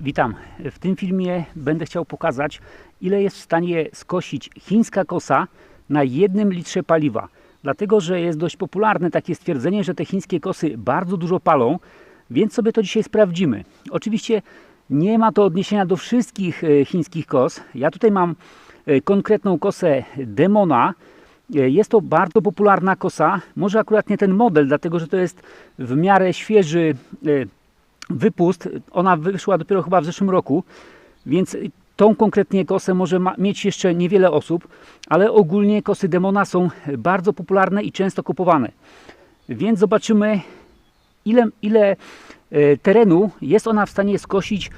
Witam. W tym filmie będę chciał pokazać, ile jest w stanie skosić chińska kosa na jednym litrze paliwa. Dlatego, że jest dość popularne takie stwierdzenie, że te chińskie kosy bardzo dużo palą, więc sobie to dzisiaj sprawdzimy. Oczywiście nie ma to odniesienia do wszystkich e, chińskich kos. Ja tutaj mam e, konkretną kosę Demona. E, Jest to bardzo popularna kosa. Może akurat nie ten model, dlatego że to jest w miarę świeży wypust. Ona wyszła dopiero chyba w zeszłym roku, więc tą konkretnie kosę może mieć jeszcze niewiele osób, ale ogólnie kosy Demona są bardzo popularne i często kupowane. Więc zobaczymy, ile, ile e, terenu jest ona w stanie skosić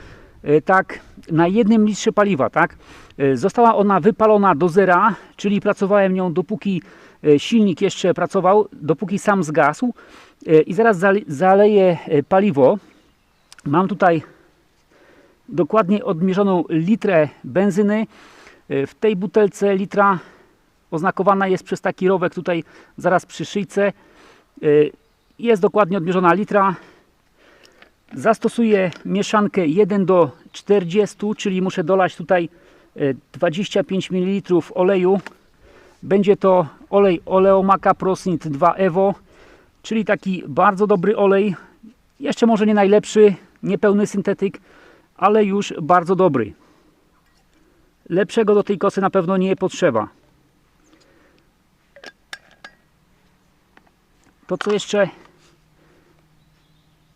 e, tak na jednym litrze paliwa. Tak? E, Została ona wypalona do zera, czyli pracowałem nią dopóki silnik jeszcze pracował, dopóki sam zgasł i zaraz zale- zaleję paliwo. Mam tutaj dokładnie odmierzoną litrę benzyny. E, W tej butelce litra oznakowana jest przez taki rowek tutaj zaraz przy szyjce. E, Jest dokładnie odmierzona litra. Zastosuję mieszankę 1 do 40, czyli muszę dolać tutaj e, 25 ml oleju. Będzie to olej Oleomaka Prosnit 2 Evo, czyli taki bardzo dobry olej. Jeszcze może nie najlepszy, niepełny syntetyk, ale już bardzo dobry. Lepszego do tej kosy na pewno nie potrzeba. To co jeszcze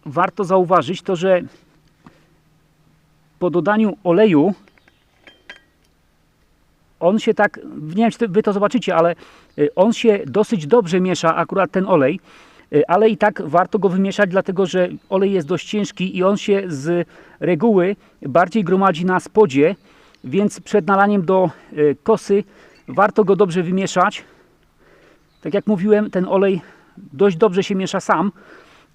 warto zauważyć, to że po dodaniu oleju on się tak, nie wiem czy wy to zobaczycie, ale y, on się dosyć dobrze miesza, akurat ten olej, ale i tak warto go wymieszać, dlatego że olej jest dość ciężki i on się z reguły bardziej gromadzi na spodzie, więc przed nalaniem do y, kosy warto go dobrze wymieszać. Tak jak mówiłem, ten olej dość dobrze się miesza sam,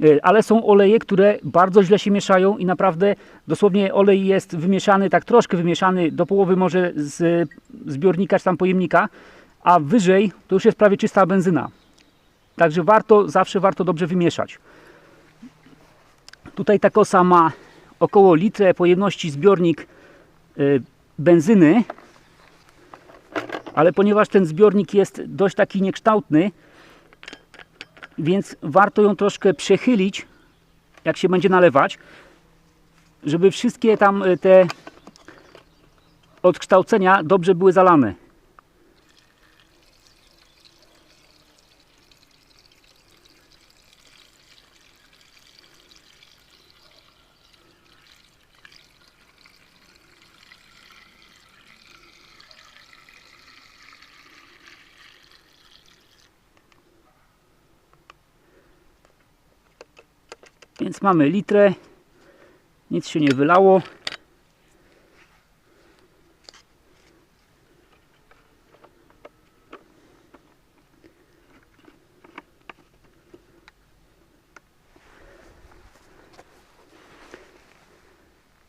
y, ale są oleje, które bardzo źle się mieszają i naprawdę dosłownie olej jest wymieszany, tak troszkę wymieszany do połowy może z zbiornika czy tam pojemnika, a wyżej to już jest prawie czysta benzyna. Także warto, zawsze warto dobrze wymieszać. Tutaj ta kosa ma około litrę pojemności zbiornik y, benzyny, ale ponieważ ten zbiornik jest dość taki niekształtny, więc warto ją troszkę przechylić, jak się będzie nalewać, żeby wszystkie tam y, te odkształcenia dobrze były zalane. Więc mamy litrę, nic się nie wylało.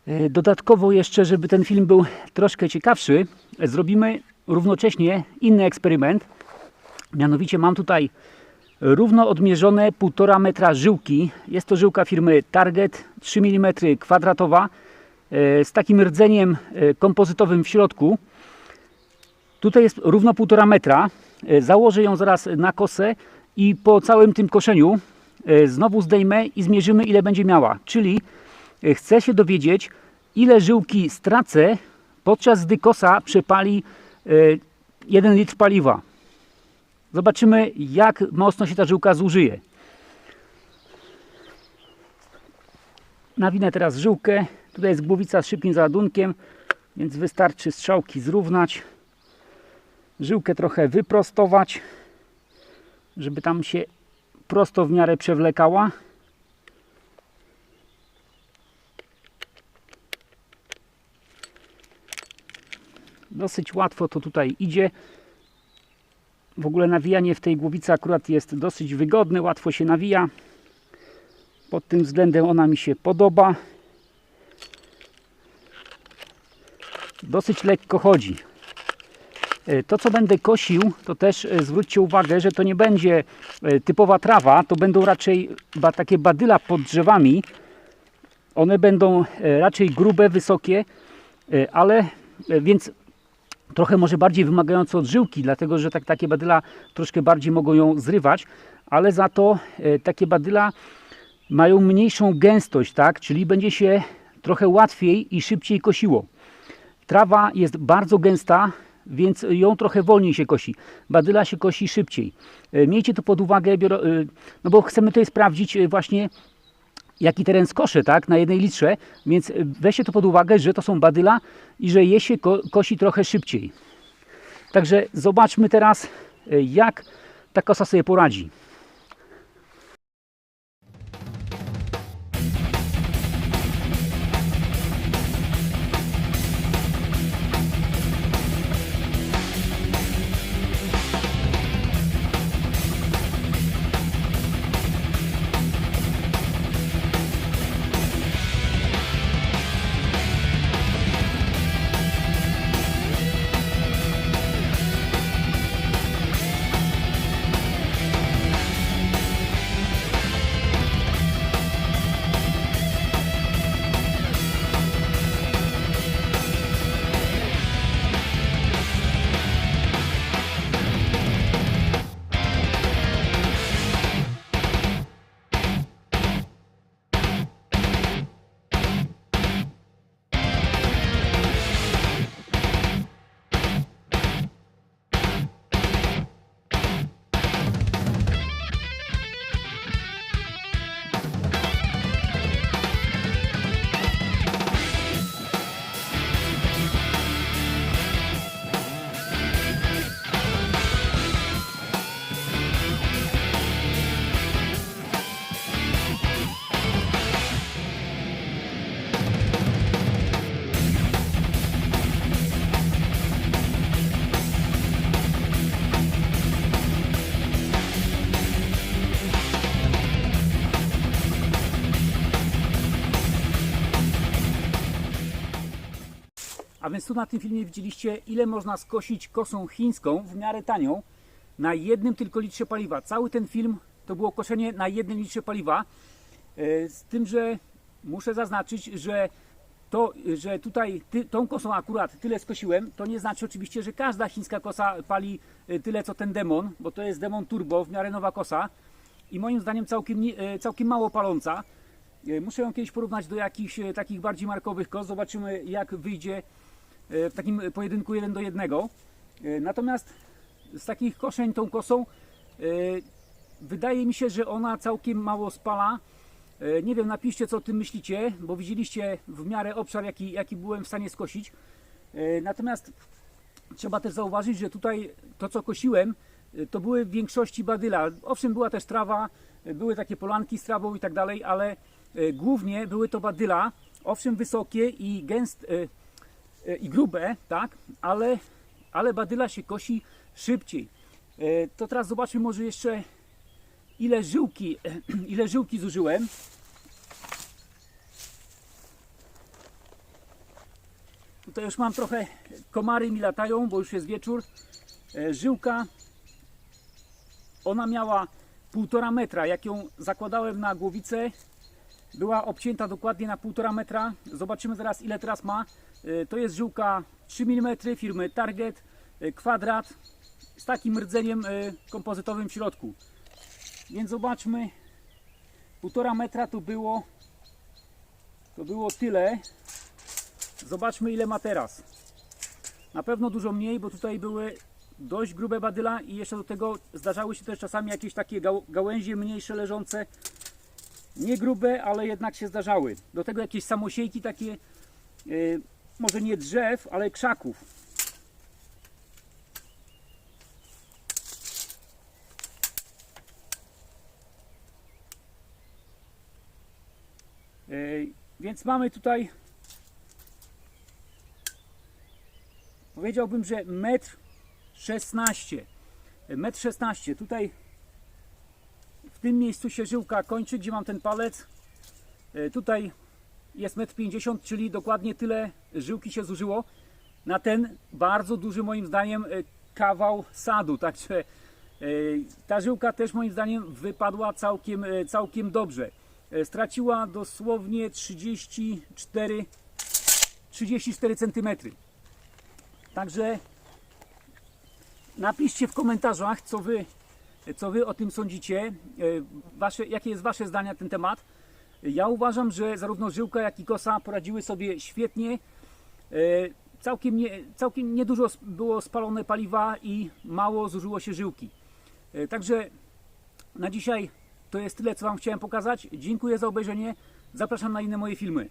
E, Dodatkowo jeszcze, żeby ten film był troszkę ciekawszy, zrobimy równocześnie inny eksperyment. Mianowicie mam tutaj równo odmierzone 1,5 metra żyłki. Jest to żyłka firmy Target 3 mm kwadratowa e, z takim rdzeniem e, kompozytowym w środku. Tutaj jest równo 1,5 metra. E, Założę ją zaraz na kosę i po całym tym koszeniu znowu zdejmę i zmierzymy ile będzie miała. Czyli chcę się dowiedzieć ile żyłki stracę podczas gdy kosa przepali e, 1 litr paliwa. Zobaczymy, jak mocno się ta żyłka zużyje. Nawinę teraz żyłkę. Tutaj jest głowica z szybkim załadunkiem, więc wystarczy strzałki zrównać. Żyłkę trochę wyprostować, żeby tam się prosto w miarę przewlekała. Dosyć łatwo to tutaj idzie. W ogóle nawijanie w tej głowicy akurat jest dosyć wygodne, łatwo się nawija. Pod tym względem ona mi się podoba. Dosyć lekko chodzi. E, To co będę kosił, to też e, zwróćcie uwagę, że to nie będzie e, typowa trawa, to będą raczej takie badyla pod drzewami. One będą raczej grube, wysokie, ale więc trochę może bardziej wymagające od żyłki, dlatego że tak, takie badyla troszkę bardziej mogą ją zrywać, ale za to e, takie badyla mają mniejszą gęstość, tak? czyli będzie się trochę łatwiej i szybciej kosiło. Trawa jest bardzo gęsta, więc ją trochę wolniej się kosi. Badyla się kosi szybciej. E, Miejcie to pod uwagę, e, no bo chcemy tutaj sprawdzić właśnie jaki teren skoszę, tak, na jednej litrze, więc weźcie to pod uwagę, że to są badyla i że je się ko kosi trochę szybciej. Także zobaczmy teraz, e, jak ta kosa sobie poradzi. A więc tu na tym filmie widzieliście, ile można skosić kosą chińską w miarę tanią na jednym tylko litrze paliwa. Cały ten film to było koszenie na jednym litrze paliwa. E, Z tym, że muszę zaznaczyć, że to, że tutaj ty, tą kosą akurat tyle skosiłem, to nie znaczy oczywiście, że każda chińska kosa pali e, tyle co ten demon, bo to jest demon turbo, w miarę nowa kosa i moim zdaniem całkiem, e, całkiem mało paląca. Muszę ją kiedyś porównać do jakichś takich bardziej markowych kos. Zobaczymy jak wyjdzie w takim pojedynku 1 do 1. E, Natomiast z takich koszeń tą kosą e, wydaje mi się, że ona całkiem mało spala. E, Nie wiem, napiszcie co o tym myślicie, bo widzieliście w miarę obszar jaki, jaki byłem w stanie skosić. E, Natomiast trzeba też zauważyć, że tutaj to co kosiłem e, to były w większości badyla. Owszem, była też trawa, e, były takie polanki z trawą i tak dalej, ale e, głównie były to badyla, owszem wysokie i gęste e, i grube, tak, ale, ale badyla się kosi szybciej. E, To teraz zobaczmy może jeszcze ile żyłki, ile żyłki zużyłem. Tutaj już mam trochę, komary mi latają, bo już jest wieczór. E, Żyłka, ona miała półtora metra, jak ją zakładałem na głowicę, była obcięta dokładnie na 1,5 metra. Zobaczymy zaraz ile teraz ma. E, To jest żyłka 3 mm firmy Target, e, kwadrat z takim rdzeniem e, kompozytowym w środku. Więc zobaczmy. 1,5 metra to było to było tyle. Zobaczmy ile ma teraz. Na pewno dużo mniej, bo tutaj były dość grube badyla i jeszcze do tego zdarzały się też czasami jakieś takie gał- gałęzie mniejsze leżące nie grube, ale jednak się zdarzały. Do tego jakieś samosiejki takie, e, może nie drzew, ale krzaków. E, Więc mamy tutaj, powiedziałbym, że metr 16. Metr 16. Tutaj w tym miejscu się żyłka kończy, gdzie mam ten palec. E, Tutaj jest 1,50 m, czyli dokładnie tyle żyłki się zużyło na ten bardzo duży moim zdaniem e, kawał sadu. Także e, ta żyłka też moim zdaniem wypadła całkiem, całkiem dobrze. straciła dosłownie 34, 34 cm. Także napiszcie w komentarzach, co wy, co wy o tym sądzicie, e, wasze, jakie jest wasze zdanie na ten temat. Ja uważam, że zarówno żyłka, jak i kosa poradziły sobie świetnie. E, Całkiem, nie, całkiem niedużo było spalone paliwa i mało zużyło się żyłki. E, Także na dzisiaj to jest tyle, co Wam chciałem pokazać. Dziękuję za obejrzenie. Zapraszam na inne moje filmy.